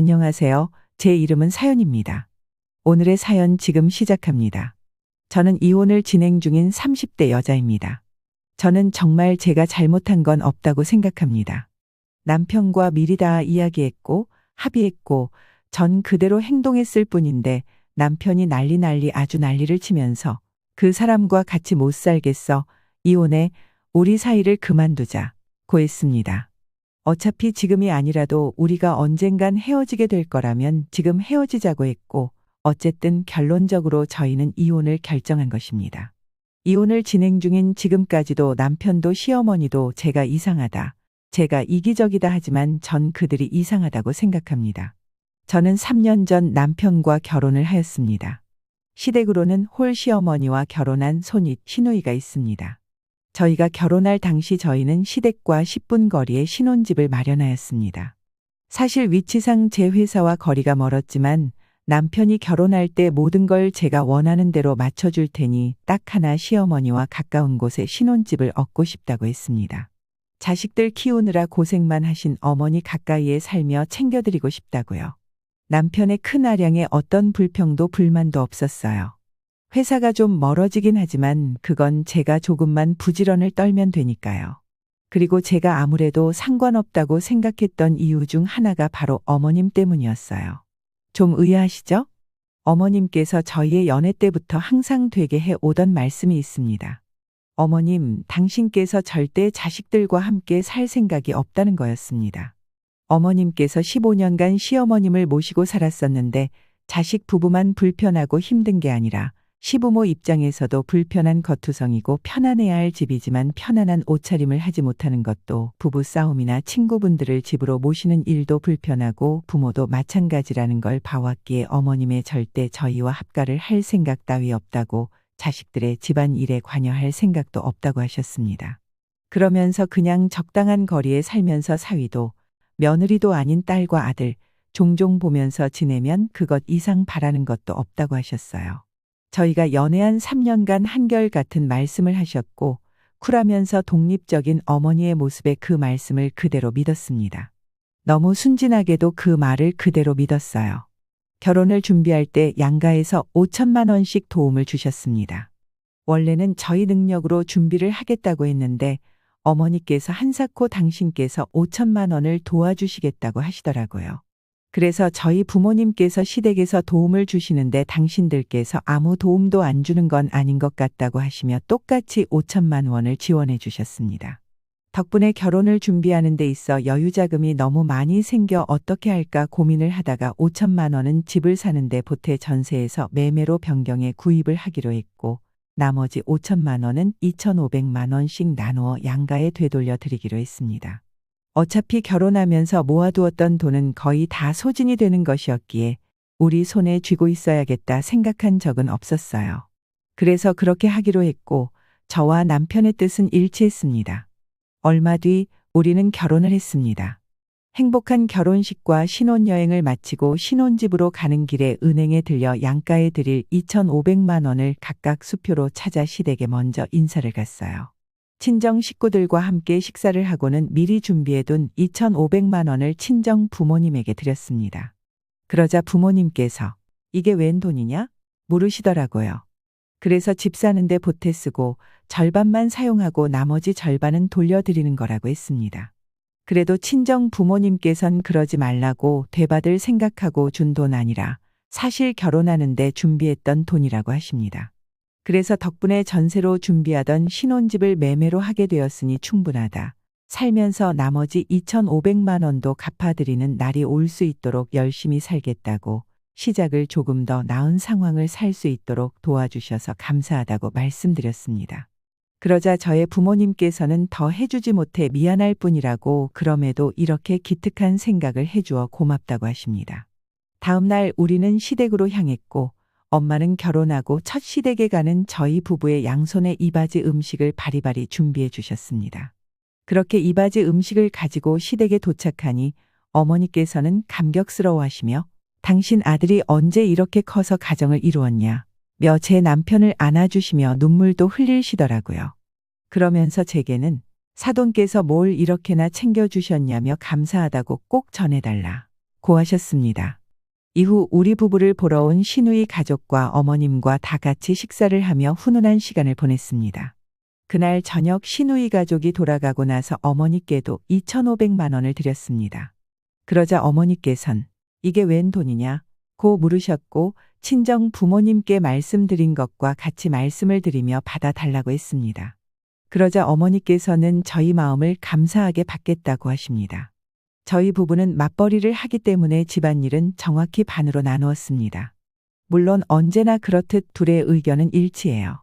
안녕하세요. 제 이름은 사연입니다. 오늘의 사연 지금 시작합니다. 저는 이혼을 진행 중인 30대 여자입니다. 저는 정말 제가 잘못한 건 없다고 생각합니다. 남편과 미리 다 이야기했고, 합의했고, 전 그대로 행동했을 뿐인데 남편이 난리 난리 아주 난리를 치면서 그 사람과 같이 못 살겠어. 이혼해. 우리 사이를 그만두자. 고 했습니다. 어차피 지금이 아니라도 우리가 언젠간 헤어지게 될 거라면 지금 헤어지자고 했고, 어쨌든 결론적으로 저희는 이혼을 결정한 것입니다. 이혼을 진행 중인 지금까지도 남편도 시어머니도 제가 이상하다. 제가 이기적이다 하지만 전 그들이 이상하다고 생각합니다. 저는 3년 전 남편과 결혼을 하였습니다. 시댁으로는 홀 시어머니와 결혼한 손윗 시누이가 있습니다. 저희가 결혼할 당시 저희는 시댁과 10분 거리에 신혼집을 마련하였습니다. 사실 위치상 제 회사와 거리가 멀었지만 남편이 결혼할 때 모든 걸 제가 원하는 대로 맞춰줄 테니 딱 하나 시어머니와 가까운 곳에 신혼집을 얻고 싶다고 했습니다. 자식들 키우느라 고생만 하신 어머니 가까이에 살며 챙겨드리고 싶다고요. 남편의 큰 아량에 어떤 불평도 불만도 없었어요. 회사가 좀 멀어지긴 하지만 그건 제가 조금만 부지런을 떨면 되니까요. 그리고 제가 아무래도 상관없다고 생각했던 이유 중 하나가 바로 어머님 때문이었어요. 좀 의아하시죠? 어머님께서 저희의 연애 때부터 항상 되게 해 오던 말씀이 있습니다. 어머님, 당신께서 절대 자식들과 함께 살 생각이 없다는 거였습니다. 어머님께서 15년간 시어머님을 모시고 살았었는데 자식 부부만 불편하고 힘든 게 아니라 시부모 입장에서도 불편한 겉투성이고 편안해야 할 집이지만 편안한 옷차림을 하지 못하는 것도 부부 싸움이나 친구분들을 집으로 모시는 일도 불편하고 부모도 마찬가지라는 걸 봐왔기에 어머님의 절대 저희와 합가를 할 생각 따위 없다고 자식들의 집안 일에 관여할 생각도 없다고 하셨습니다. 그러면서 그냥 적당한 거리에 살면서 사위도 며느리도 아닌 딸과 아들 종종 보면서 지내면 그것 이상 바라는 것도 없다고 하셨어요. 저희가 연애한 3년간 한결같은 말씀을 하셨고 쿨하면서 독립적인 어머니의 모습에 그 말씀을 그대로 믿었습니다. 너무 순진하게도 그 말을 그대로 믿었어요. 결혼을 준비할 때 양가에서 5천만 원씩 도움을 주셨습니다. 원래는 저희 능력으로 준비를 하겠다고 했는데 어머니께서 한사코 당신께서 5천만 원을 도와주시겠다고 하시더라고요. 그래서 저희 부모님께서 시댁에서 도움을 주시는데 당신들께서 아무 도움도 안 주는 건 아닌 것 같다고 하시며 똑같이 5천만 원을 지원해 주셨습니다. 덕분에 결혼을 준비하는 데 있어 여유 자금이 너무 많이 생겨 어떻게 할까 고민을 하다가 5천만 원은 집을 사는데 보태 전세에서 매매로 변경해 구입을 하기로 했고 나머지 5천만 원은 2,500만 원씩 나누어 양가에 되돌려 드리기로 했습니다. 어차피 결혼하면서 모아두었던 돈은 거의 다 소진이 되는 것이었기에 우리 손에 쥐고 있어야겠다 생각한 적은 없었어요. 그래서 그렇게 하기로 했고 저와 남편의 뜻은 일치했습니다. 얼마 뒤 우리는 결혼을 했습니다. 행복한 결혼식과 신혼여행을 마치고 신혼집으로 가는 길에 은행에 들려 양가에 드릴 2,500만 원을 각각 수표로 찾아 시댁에 먼저 인사를 갔어요. 친정 식구들과 함께 식사를 하고는 미리 준비해둔 2,500만 원을 친정 부모님에게 드렸습니다. 그러자 부모님께서 이게 웬 돈이냐? 물으시더라고요. 그래서 집 사는데 보태 쓰고 절반만 사용하고 나머지 절반은 돌려드리는 거라고 했습니다. 그래도 친정 부모님께선 그러지 말라고 되받을 생각하고 준 돈 아니라 사실 결혼하는데 준비했던 돈이라고 하십니다. 그래서 덕분에 전세로 준비하던 신혼집을 매매로 하게 되었으니 충분하다. 살면서 나머지 2,500만 원도 갚아드리는 날이 올 수 있도록 열심히 살겠다고 시작을 조금 더 나은 상황을 살 수 있도록 도와주셔서 감사하다고 말씀드렸습니다. 그러자 저의 부모님께서는 더 해주지 못해 미안할 뿐이라고 그럼에도 이렇게 기특한 생각을 해주어 고맙다고 하십니다. 다음날 우리는 시댁으로 향했고 엄마는 결혼하고 첫 시댁에 가는 저희 부부의 양손에 이바지 음식을 바리바리 준비해 주셨습니다. 그렇게 이바지 음식을 가지고 시댁에 도착하니 어머니께서는 감격스러워 하시며 당신 아들이 언제 이렇게 커서 가정을 이루었냐. 며 제 남편을 안아주시며 눈물도 흘리시더라고요. 그러면서 제게는 사돈께서 뭘 이렇게나 챙겨주셨냐며 감사하다고 꼭 전해달라. 고하셨습니다. 이후 우리 부부를 보러 온 신우이 가족과 어머님과 다 같이 식사를 하며 훈훈한 시간을 보냈습니다. 그날 저녁 신우이 가족이 돌아가고 나서 어머니께도 2,500만 원을 드렸습니다. 그러자 어머니께선 이게 웬 돈이냐? 고 물으셨고 친정 부모님께 말씀드린 것과 같이 말씀을 드리며 받아달라고 했습니다. 그러자 어머니께서는 저희 마음을 감사하게 받겠다고 하십니다. 저희 부부는 맞벌이를 하기 때문에 집안일은 정확히 반으로 나누었습니다. 물론 언제나 그렇듯 둘의 의견은 일치해요.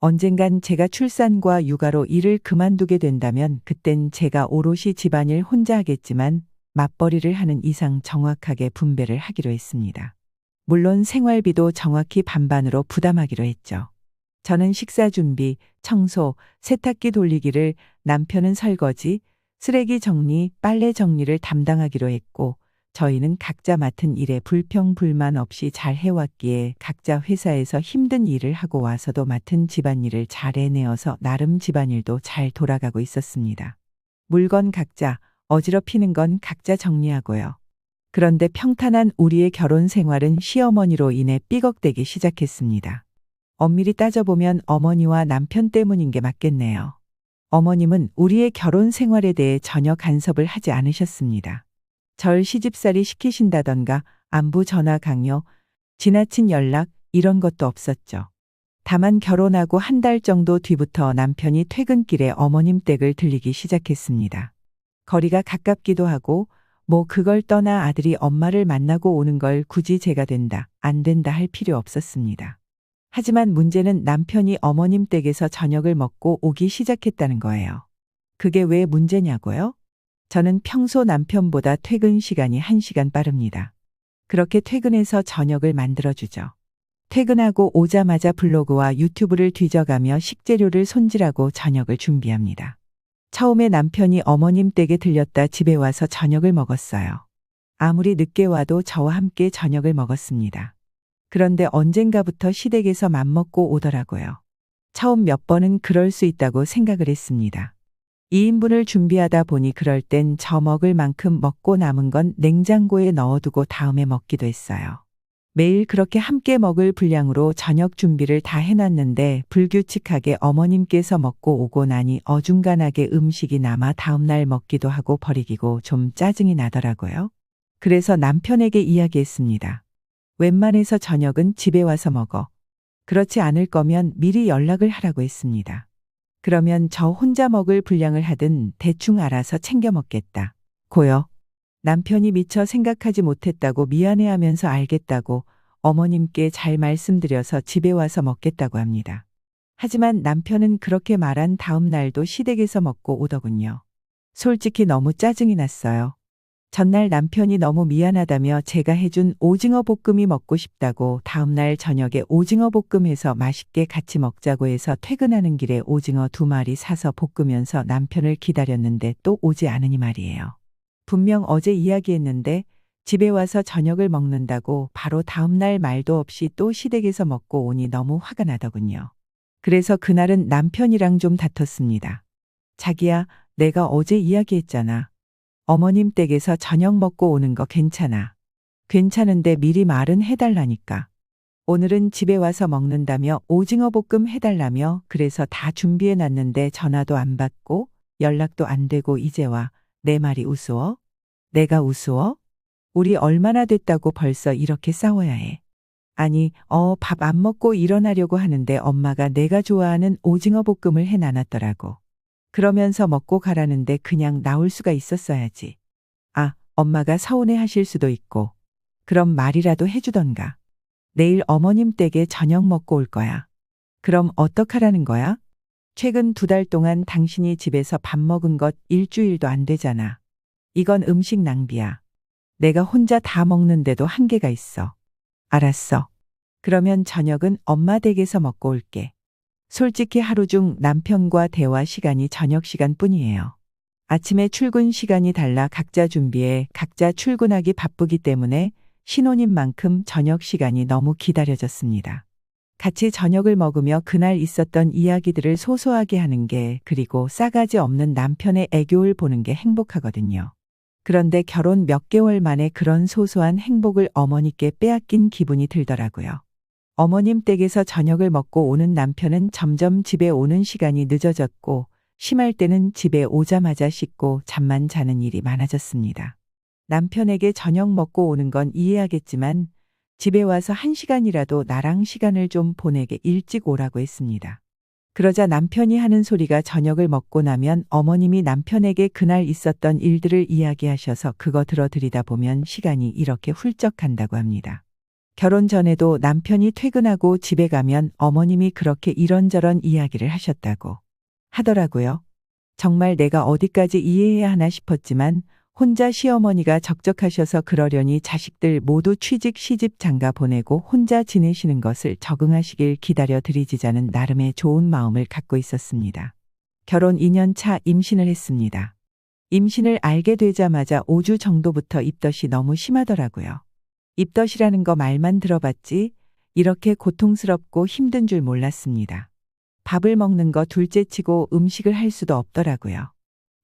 언젠간 제가 출산과 육아로 일을 그만두게 된다면 그땐 제가 오롯이 집안일 혼자 하겠지만 맞벌이를 하는 이상 정확하게 분배를 하기로 했습니다. 물론 생활비도 정확히 반반으로 부담하기로 했죠. 저는 식사 준비, 청소, 세탁기 돌리기를 남편은 설거지, 쓰레기 정리, 빨래 정리를 담당하기로 했고 저희는 각자 맡은 일에 불평 불만 없이 잘 해왔기에 각자 회사에서 힘든 일을 하고 와서도 맡은 집안일을 잘 해내어서 나름 집안일도 잘 돌아가고 있었습니다. 물건 각자, 어지럽히는 건 각자 정리하고요. 그런데 평탄한 우리의 결혼 생활은 시어머니로 인해 삐걱대기 시작했습니다. 엄밀히 따져보면 어머니와 남편 때문인 게 맞겠네요. 어머님은 우리의 결혼 생활에 대해 전혀 간섭을 하지 않으셨습니다. 절 시집살이 시키신다던가 안부 전화 강요, 지나친 연락 이런 것도 없었죠. 다만 결혼하고 한 달 정도 뒤부터 남편이 퇴근길에 어머님 댁을 들리기 시작했습니다. 거리가 가깝기도 하고 뭐 그걸 떠나 아들이 엄마를 만나고 오는 걸 굳이 제가 된다, 안 된다 할 필요 없었습니다. 하지만 문제는 남편이 어머님 댁에서 저녁을 먹고 오기 시작했다는 거예요. 그게 왜 문제냐고요? 저는 평소 남편보다 퇴근 시간이 1시간 빠릅니다. 그렇게 퇴근해서 저녁을 만들어주죠. 퇴근하고 오자마자 블로그와 유튜브를 뒤져가며 식재료를 손질하고 저녁을 준비합니다. 처음에 남편이 어머님 댁에 들렸다 집에 와서 저녁을 먹었어요. 아무리 늦게 와도 저와 함께 저녁을 먹었습니다. 그런데 언젠가부터 시댁에서 맘먹고 오더라고요. 처음 몇 번은 그럴 수 있다고 생각을 했습니다. 2인분을 준비하다 보니 그럴 땐 저 먹을 만큼 먹고 남은 건 냉장고에 넣어두고 다음에 먹기도 했어요. 매일 그렇게 함께 먹을 분량으로 저녁 준비를 다 해놨는데 불규칙하게 어머님께서 먹고 오고 나니 어중간하게 음식이 남아 다음날 먹기도 하고 버리기고 좀 짜증이 나더라고요. 그래서 남편에게 이야기했습니다. 웬만해서 저녁은 집에 와서 먹어. 그렇지 않을 거면 미리 연락을 하라고 했습니다. 그러면 저 혼자 먹을 분량을 하든 대충 알아서 챙겨 먹겠다. 고요. 남편이 미처 생각하지 못했다고 미안해하면서 알겠다고 어머님께 잘 말씀드려서 집에 와서 먹겠다고 합니다. 하지만 남편은 그렇게 말한 다음 날도 시댁에서 먹고 오더군요. 솔직히 너무 짜증이 났어요. 전날 남편이 너무 미안하다며 제가 해준 오징어 볶음이 먹고 싶다고 다음날 저녁에 오징어 볶음해서 맛있게 같이 먹자고 해서 퇴근하는 길에 오징어 두 마리 사서 볶으면서 남편을 기다렸는데 또 오지 않으니 말이에요. 분명 어제 이야기했는데 집에 와서 저녁을 먹는다고 바로 다음날 말도 없이 또 시댁에서 먹고 오니 너무 화가 나더군요. 그래서 그날은 남편이랑 좀 다퉜습니다. 자기야, 내가 어제 이야기했잖아. 어머님 댁에서 저녁 먹고 오는 거 괜찮아. 괜찮은데 미리 말은 해달라니까. 오늘은 집에 와서 먹는다며 오징어 볶음 해달라며 그래서 다 준비해 놨는데 전화도 안 받고 연락도 안 되고 이제 와. 내 말이 우스워? 내가 우스워? 우리 얼마나 됐다고 벌써 이렇게 싸워야 해. 아니, 어, 밥 안 먹고 일어나려고 하는데 엄마가 내가 좋아하는 오징어 볶음을 해 놔놨더라고. 그러면서 먹고 가라는데 그냥 나올 수가 있었어야지. 아, 엄마가 서운해 하실 수도 있고. 그럼 말이라도 해주던가. 내일 어머님 댁에 저녁 먹고 올 거야. 그럼 어떡하라는 거야? 최근 두 달 동안 당신이 집에서 밥 먹은 것 일주일도 안 되잖아. 이건 음식 낭비야. 내가 혼자 다 먹는데도 한계가 있어. 알았어. 그러면 저녁은 엄마 댁에서 먹고 올게. 솔직히 하루 중 남편과 대화 시간이 저녁 시간 뿐이에요. 아침에 출근 시간이 달라 각자 준비해 각자 출근하기 바쁘기 때문에 신혼인 만큼 저녁 시간이 너무 기다려졌습니다. 같이 저녁을 먹으며 그날 있었던 이야기들을 소소하게 하는 게 그리고 싸가지 없는 남편의 애교를 보는 게 행복하거든요. 그런데 결혼 몇 개월 만에 그런 소소한 행복을 어머니께 빼앗긴 기분이 들더라고요. 어머님 댁에서 저녁을 먹고 오는 남편은 점점 집에 오는 시간이 늦어졌고 심할 때는 집에 오자마자 씻고 잠만 자는 일이 많아졌습니다. 남편에게 저녁 먹고 오는 건 이해하겠지만 집에 와서 한 시간이라도 나랑 시간을 좀 보내게 일찍 오라고 했습니다. 그러자 남편이 하는 소리가 저녁을 먹고 나면 어머님이 남편에게 그날 있었던 일들을 이야기하셔서 그거 들어드리다 보면 시간이 이렇게 훌쩍 간다고 합니다. 결혼 전에도 남편이 퇴근하고 집에 가면 어머님이 그렇게 이런저런 이야기를 하셨다고 하더라고요. 정말 내가 어디까지 이해해야 하나 싶었지만 혼자 시어머니가 적적하셔서 그러려니 자식들 모두 취직 시집 장가 보내고 혼자 지내시는 것을 적응하시길 기다려 드리지자는 나름의 좋은 마음을 갖고 있었습니다. 결혼 2년 차 임신을 했습니다. 임신을 알게 되자마자 5주 정도부터 입덧이 너무 심하더라고요. 입덧이라는 거 말만 들어봤지 이렇게 고통스럽고 힘든 줄 몰랐습니다. 밥을 먹는 거 둘째 치고 음식을 할 수도 없더라고요.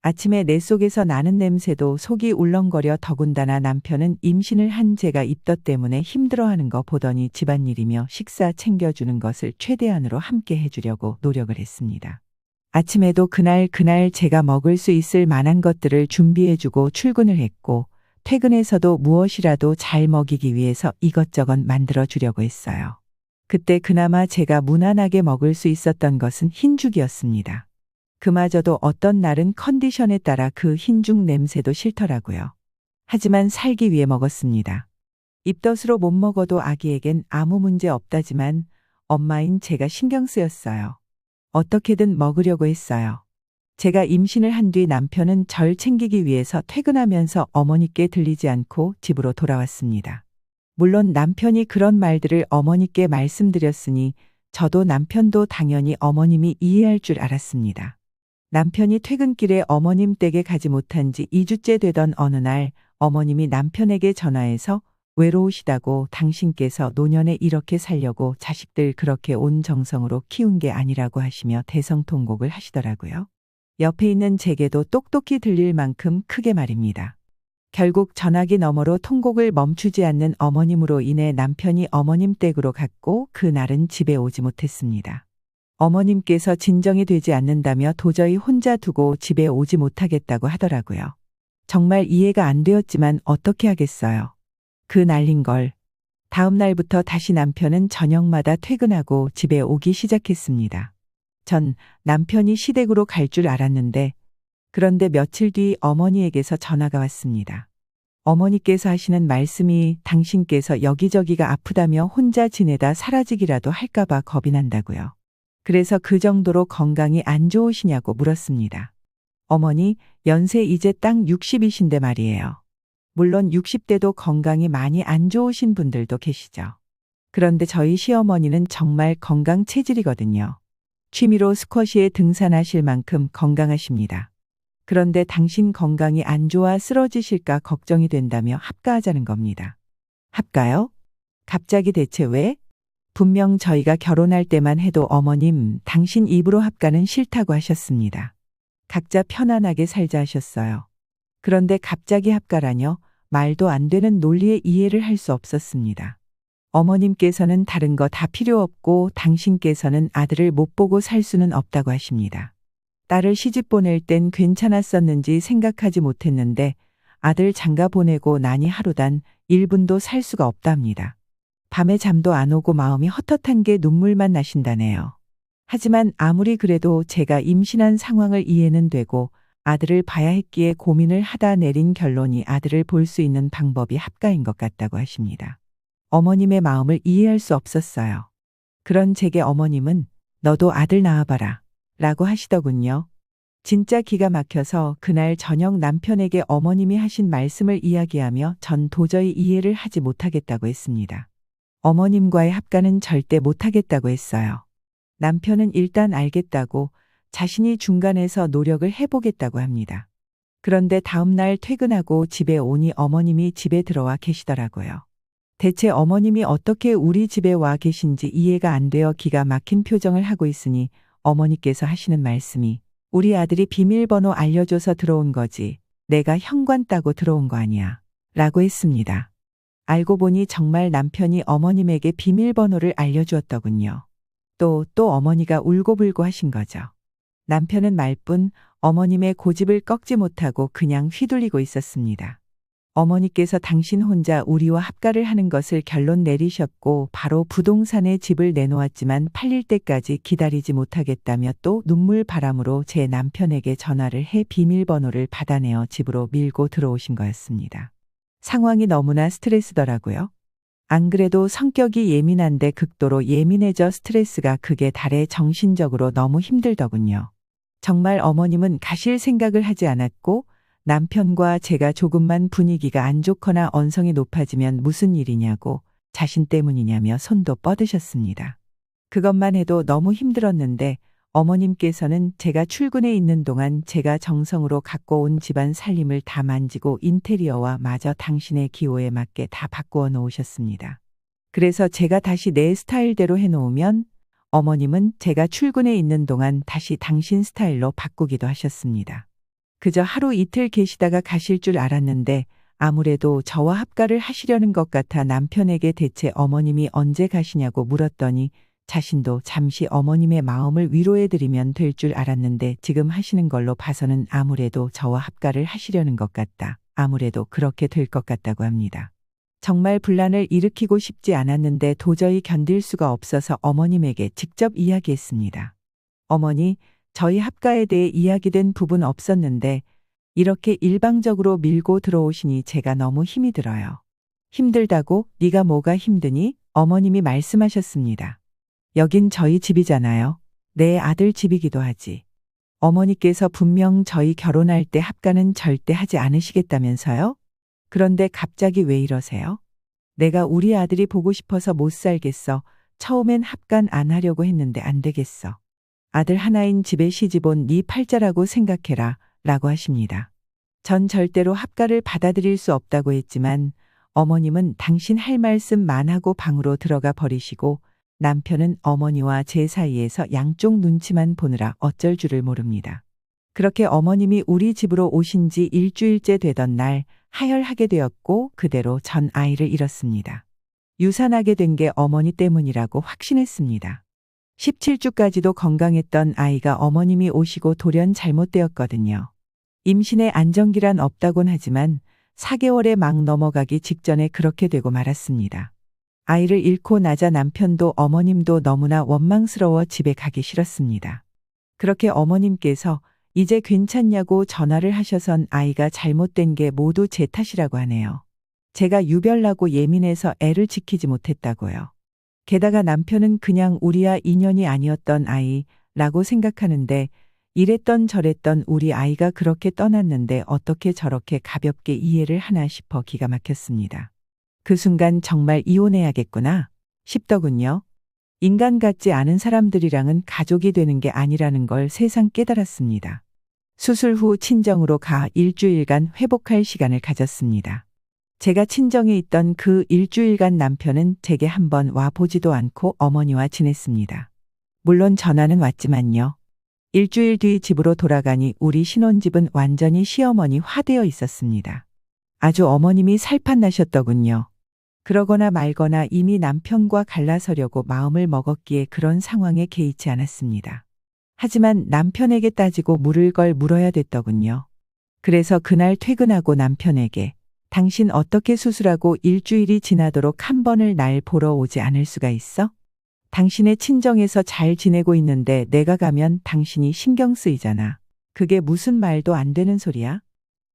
아침에 내 속에서 나는 냄새도 속이 울렁거려 더군다나 남편은 임신을 한 제가 입덧 때문에 힘들어하는 거 보더니 집안일이며 식사 챙겨주는 것을 최대한으로 함께 해주려고 노력을 했습니다. 아침에도 그날 그날 제가 먹을 수 있을 만한 것들을 준비해주고 출근을 했고 퇴근해서도 무엇이라도 잘 먹이기 위해서 이것저것 만들어 주려고 했어요. 그때 그나마 제가 무난하게 먹을 수 있었던 것은 흰죽이었습니다. 그마저도 어떤 날은 컨디션에 따라 그 흰죽 냄새도 싫더라고요. 하지만 살기 위해 먹었습니다. 입덧으로 못 먹어도 아기에겐 아무 문제 없다지만 엄마인 제가 신경 쓰였어요. 어떻게든 먹으려고 했어요. 제가 임신을 한 뒤 남편은 절 챙기기 위해서 퇴근하면서 어머니께 들리지 않고 집으로 돌아왔습니다. 물론 남편이 그런 말들을 어머니께 말씀드렸으니 저도 남편도 당연히 어머님이 이해할 줄 알았습니다. 남편이 퇴근길에 어머님 댁에 가지 못한 지 2주째 되던 어느 날 어머님이 남편에게 전화해서 외로우시다고 당신께서 노년에 이렇게 살려고 자식들 그렇게 온 정성으로 키운 게 아니라고 하시며 대성통곡을 하시더라고요. 옆에 있는 제게도 똑똑히 들릴 만큼 크게 말입니다. 결국 전화기 너머로 통곡을 멈추지 않는 어머님으로 인해 남편이 어머님 댁으로 갔고 그날은 집에 오지 못했습니다. 어머님께서 진정이 되지 않는다며 도저히 혼자 두고 집에 오지 못하겠다고 하더라고요. 정말 이해가 안 되었지만 어떻게 하겠어요. 그 날린 걸. 다음 날부터 다시 남편은 저녁마다 퇴근하고 집에 오기 시작했습니다. 전 남편이 시댁으로 갈 줄 알았는데 그런데 며칠 뒤 어머니에게서 전화가 왔습니다. 어머니께서 하시는 말씀이 당신께서 여기저기가 아프다며 혼자 지내다 사라지기라도 할까봐 겁이 난다고요. 그래서 그 정도로 건강이 안 좋으시냐고 물었습니다. 어머니, 연세 이제 딱 60이신데 말이에요. 물론 60대도 건강이 많이 안 좋으신 분들도 계시죠. 그런데 저희 시어머니는 정말 건강 체질이거든요. 취미로 스쿼시에 등산하실 만큼 건강하십니다. 그런데 당신 건강이 안 좋아 쓰러지실까 걱정이 된다며 합가하자는 겁니다. 합가요? 갑자기 대체 왜? 분명 저희가 결혼할 때만 해도 어머님, 당신 입으로 합가는 싫다고 하셨습니다. 각자 편안하게 살자 하셨어요. 그런데 갑자기 합가라뇨? 말도 안 되는 논리에 이해를 할 수 없었습니다. 어머님께서는 다른 거 다 필요 없고 당신께서는 아들을 못 보고 살 수는 없다고 하십니다. 딸을 시집 보낼 땐 괜찮았었는지 생각하지 못했는데 아들 장가 보내고 나니 하루단 1분도 살 수가 없답니다. 밤에 잠도 안 오고 마음이 헛헛한 게 눈물만 나신다네요. 하지만 아무리 그래도 제가 임신한 상황을 이해는 되고 아들을 봐야 했기에 고민을 하다 내린 결론이 아들을 볼 수 있는 방법이 합가인 것 같다고 하십니다. 어머님의 마음을 이해할 수 없었어요. 그런 제게 어머님은 너도 아들 낳아봐라 라고 하시더군요. 진짜 기가 막혀서 그날 저녁 남편에게 어머님이 하신 말씀을 이야기하며 전 도저히 이해를 하지 못하겠다고 했습니다. 어머님과의 합가는 절대 못하겠다고 했어요. 남편은 일단 알겠다고 자신이 중간에서 노력을 해보겠다고 합니다. 그런데 다음날 퇴근하고 집에 오니 어머님이 집에 들어와 계시더라고요. 대체 어머님이 어떻게 우리 집에 와 계신지 이해가 안 되어 기가 막힌 표정을 하고 있으니 어머니께서 하시는 말씀이 우리 아들이 비밀번호 알려줘서 들어온 거지. 내가 현관 따고 들어온 거 아니야. 라고 했습니다. 알고 보니 정말 남편이 어머님에게 비밀번호를 알려주었더군요. 또, 또 어머니가 울고불고 하신 거죠. 남편은 말뿐 어머님의 고집을 꺾지 못하고 그냥 휘둘리고 있었습니다. 어머니께서 당신 혼자 우리와 합가를 하는 것을 결론 내리셨고 바로 부동산에 집을 내놓았지만 팔릴 때까지 기다리지 못하겠다며 또 눈물 바람으로 제 남편에게 전화를 해 비밀번호를 받아내어 집으로 밀고 들어오신 거였습니다. 상황이 너무나 스트레스더라고요. 안 그래도 성격이 예민한데 극도로 예민해져 스트레스가 극에 달해 정신적으로 너무 힘들더군요. 정말 어머님은 가실 생각을 하지 않았고 남편과 제가 조금만 분위기가 안 좋거나 언성이 높아지면 무슨 일이냐고 자신 때문이냐며 손도 뻗으셨습니다. 그것만 해도 너무 힘들었는데 어머님께서는 제가 출근해 있는 동안 제가 정성으로 갖고 온 집안 살림을 다 만지고 인테리어와 마저 당신의 기호에 맞게 다 바꾸어 놓으셨습니다. 그래서 제가 다시 내 스타일대로 해놓으면 어머님은 제가 출근해 있는 동안 다시 당신 스타일로 바꾸기도 하셨습니다. 그저 하루 이틀 계시다가 가실 줄 알았는데 아무래도 저와 합가를 하시려는 것 같아 남편에게 대체 어머님이 언제 가시냐고 물었더니 자신도 잠시 어머님의 마음을 위로해드리면 될 줄 알았는데 지금 하시는 걸로 봐서는 아무래도 저와 합가를 하시려는 것 같다. 아무래도 그렇게 될 것 같다고 합니다. 정말 분란을 일으키고 싶지 않았는데 도저히 견딜 수가 없어서 어머님에게 직접 이야기했습니다. 어머니, 저희 합가에 대해 이야기된 부분 없었는데 이렇게 일방적으로 밀고 들어오시니 제가 너무 힘이 들어요. 힘들다고 네가 뭐가 힘드니? 어머님이 말씀하셨습니다. 여긴 저희 집이잖아요. 내 아들 집이기도 하지. 어머니께서 분명 저희 결혼할 때 합가는 절대 하지 않으시겠다면서요? 그런데 갑자기 왜 이러세요? 내가 우리 아들이 보고 싶어서 못 살겠어. 처음엔 합간 안 하려고 했는데 안 되겠어. 아들 하나인 집에 시집 온 네 팔자라고 생각해라. 라고 하십니다. 전 절대로 합가를 받아들일 수 없다고 했지만 어머님은 당신 할 말씀만 하고 방으로 들어가 버리시고 남편은 어머니와 제 사이에서 양쪽 눈치만 보느라 어쩔 줄을 모릅니다. 그렇게 어머님이 우리 집으로 오신 지 일주일째 되던 날 하혈하게 되었고 그대로 전 아이를 잃었습니다. 유산하게 된 게 어머니 때문이라고 확신했습니다. 17주까지도 건강했던 아이가 어머님이 오시고 돌연 잘못되었거든요. 임신의 안정기란 없다곤 하지만 4개월에 막 넘어가기 직전에 그렇게 되고 말았습니다. 아이를 잃고 나자 남편도 어머님도 너무나 원망스러워 집에 가기 싫었습니다. 그렇게 어머님께서 이제 괜찮냐고 전화를 하셔선 아이가 잘못된 게 모두 제 탓이라고 하네요. 제가 유별나고 예민해서 애를 지키지 못했다고요. 게다가 남편은 그냥 우리와 인연이 아니었던 아이라고 생각하는데 이랬던 저랬던 우리 아이가 그렇게 떠났는데 어떻게 저렇게 가볍게 이해를 하나 싶어 기가 막혔습니다. 그 순간 정말 이혼해야겠구나 싶더군요. 인간 같지 않은 사람들이랑은 가족이 되는 게 아니라는 걸 세상 깨달았습니다. 수술 후 친정으로 가 일주일간 회복할 시간을 가졌습니다. 제가 친정에 있던 그 일주일간 남편은 제게 한번 와 보지도 않고 어머니와 지냈습니다. 물론 전화는 왔지만요. 일주일 뒤 집으로 돌아가니 우리 신혼집은 완전히 시어머니 화되어 있었습니다. 아주 어머님이 살판 나셨더군요. 그러거나 말거나 이미 남편과 갈라서려고 마음을 먹었기에 그런 상황에 개의치 않았습니다. 하지만 남편에게 따지고 물을 걸 물어야 됐더군요. 그래서 그날 퇴근하고 남편에게 당신 어떻게 수술하고 일주일이 지나도록 한 번을 날 보러 오지 않을 수가 있어? 당신의 친정에서 잘 지내고 있는데 내가 가면 당신이 신경 쓰이잖아. 그게 무슨 말도 안 되는 소리야?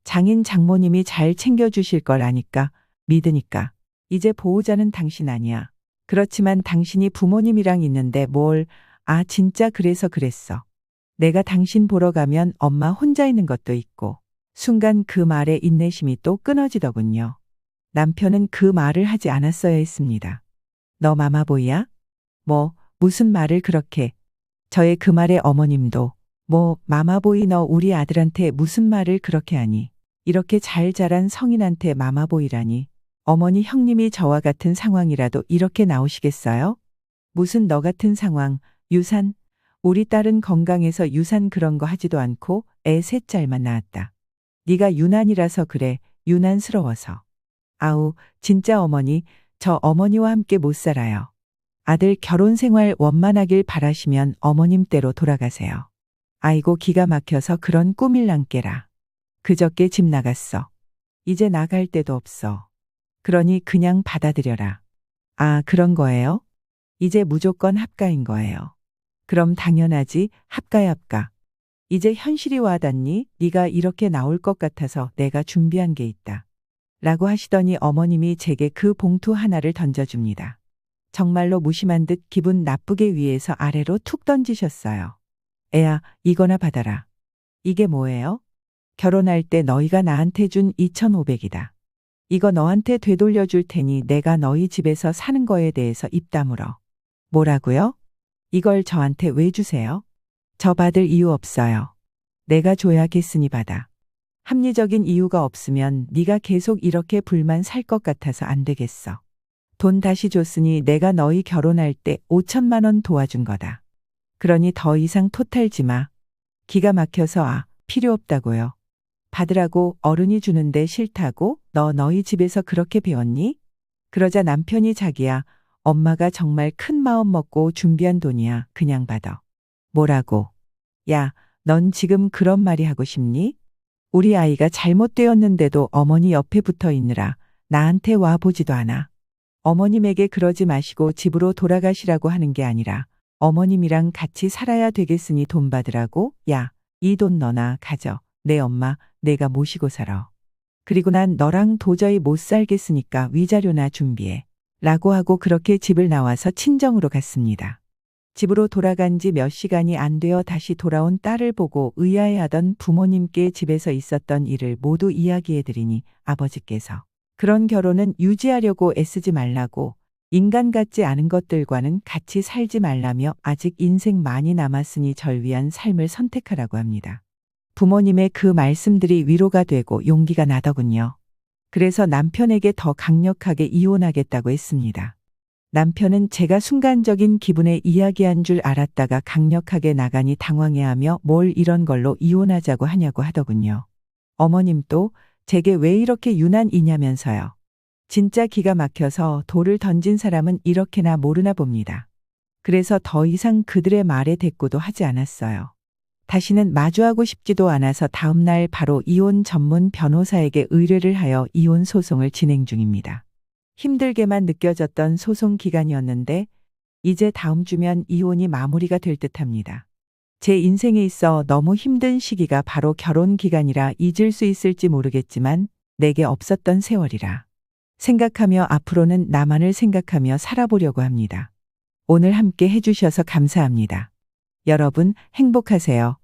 장인 장모님이 잘 챙겨주실 걸 아니까, 믿으니까. 이제 보호자는 당신 아니야. 그렇지만 당신이 부모님이랑 있는데 뭘, 아, 진짜 그래서 그랬어. 내가 당신 보러 가면 엄마 혼자 있는 것도 있고. 순간 그 말에 인내심이 또 끊어지더군요. 남편은 그 말을 하지 않았어야 했습니다. 너 마마보이야? 뭐, 무슨 말을 그렇게. 저의 그 말에 어머님도, 뭐, 마마보이 너 우리 아들한테 무슨 말을 그렇게 하니. 이렇게 잘 자란 성인한테 마마보이라니. 어머니 형님이 저와 같은 상황이라도 이렇게 나오시겠어요? 무슨 너 같은 상황, 유산, 우리 딸은 건강해서 유산 그런 거 하지도 않고 애 셋 잘만 낳았다. 네가 유난이라서 그래. 유난스러워서. 아우, 진짜 어머니, 저 어머니와 함께 못 살아요. 아들 결혼 생활 원만하길 바라시면 어머님 댁로 돌아가세요. 아이고 기가 막혀서 그런 꿈일랑 깨라. 그저께 집 나갔어. 이제 나갈 데도 없어. 그러니 그냥 받아들여라. 아, 그런 거예요? 이제 무조건 합가인 거예요. 그럼 당연하지, 합가야 합가. 이제 현실이 와닿니? 네가 이렇게 나올 것 같아서 내가 준비한 게 있다. 라고 하시더니 어머님이 제게 그 봉투 하나를 던져줍니다. 정말로 무심한 듯 기분 나쁘게 위에서 아래로 툭 던지셨어요. 애야, 이거나 받아라. 이게 뭐예요? 결혼할 때 너희가 나한테 준 2,500이다. 이거 너한테 되돌려 줄 테니 내가 너희 집에서 사는 거에 대해서 입 다물어. 뭐라고요? 이걸 저한테 왜 주세요? 저 받을 이유 없어요. 내가 줘야겠으니 받아. 합리적인 이유가 없으면 네가 계속 이렇게 불만 살 것 같아서 안 되겠어. 돈 다시 줬으니 내가 너희 결혼할 때 5천만 원 도와준 거다. 그러니 더 이상 토탈지 마. 기가 막혀서 아, 필요 없다고요. 받으라고 어른이 주는데 싫다고? 너 너희 집에서 그렇게 배웠니? 그러자 남편이 자기야, 엄마가 정말 큰 마음 먹고 준비한 돈이야. 그냥 받아. 뭐라고? 야, 넌 지금 그런 말이 하고 싶니? 우리 아이가 잘못되었는데도 어머니 옆에 붙어 있느라 나한테 와 보지도 않아. 어머님에게 그러지 마시고 집으로 돌아가시라고 하는 게 아니라 어머님이랑 같이 살아야 되겠으니 돈 받으라고? 야, 이 돈 너나 가져. 내 엄마, 내가 모시고 살아. 그리고 난 너랑 도저히 못 살겠으니까 위자료나 준비해. 라고 하고 그렇게 집을 나와서 친정으로 갔습니다. 집으로 돌아간 지 몇 시간이 안 되어 다시 돌아온 딸을 보고 의아해하던 부모님께 집에서 있었던 일을 모두 이야기해드리니 아버지께서 그런 결혼은 유지하려고 애쓰지 말라고 인간 같지 않은 것들과는 같이 살지 말라며 아직 인생 많이 남았으니 절 위한 삶을 선택하라고 합니다. 부모님의 그 말씀들이 위로가 되고 용기가 나더군요. 그래서 남편에게 더 강력하게 이혼하겠다고 했습니다. 남편은 제가 순간적인 기분에 이야기한 줄 알았다가 강력하게 나가니 당황해하며 뭘 이런 걸로 이혼하자고 하냐고 하더군요. 어머님도 제게 왜 이렇게 유난이냐면서요. 진짜 기가 막혀서 돌을 던진 사람은 이렇게나 모르나 봅니다. 그래서 더 이상 그들의 말에 대꾸도 하지 않았어요. 다시는 마주하고 싶지도 않아서 다음날 바로 이혼 전문 변호사에게 의뢰를 하여 이혼 소송을 진행 중입니다. 힘들게만 느껴졌던 소송 기간이었는데 이제 다음 주면 이혼이 마무리가 될 듯합니다. 제 인생에 있어 너무 힘든 시기가 바로 결혼 기간이라 잊을 수 있을지 모르겠지만 내게 없었던 세월이라 생각하며 앞으로는 나만을 생각하며 살아보려고 합니다. 오늘 함께 해주셔서 감사합니다. 여러분 행복하세요.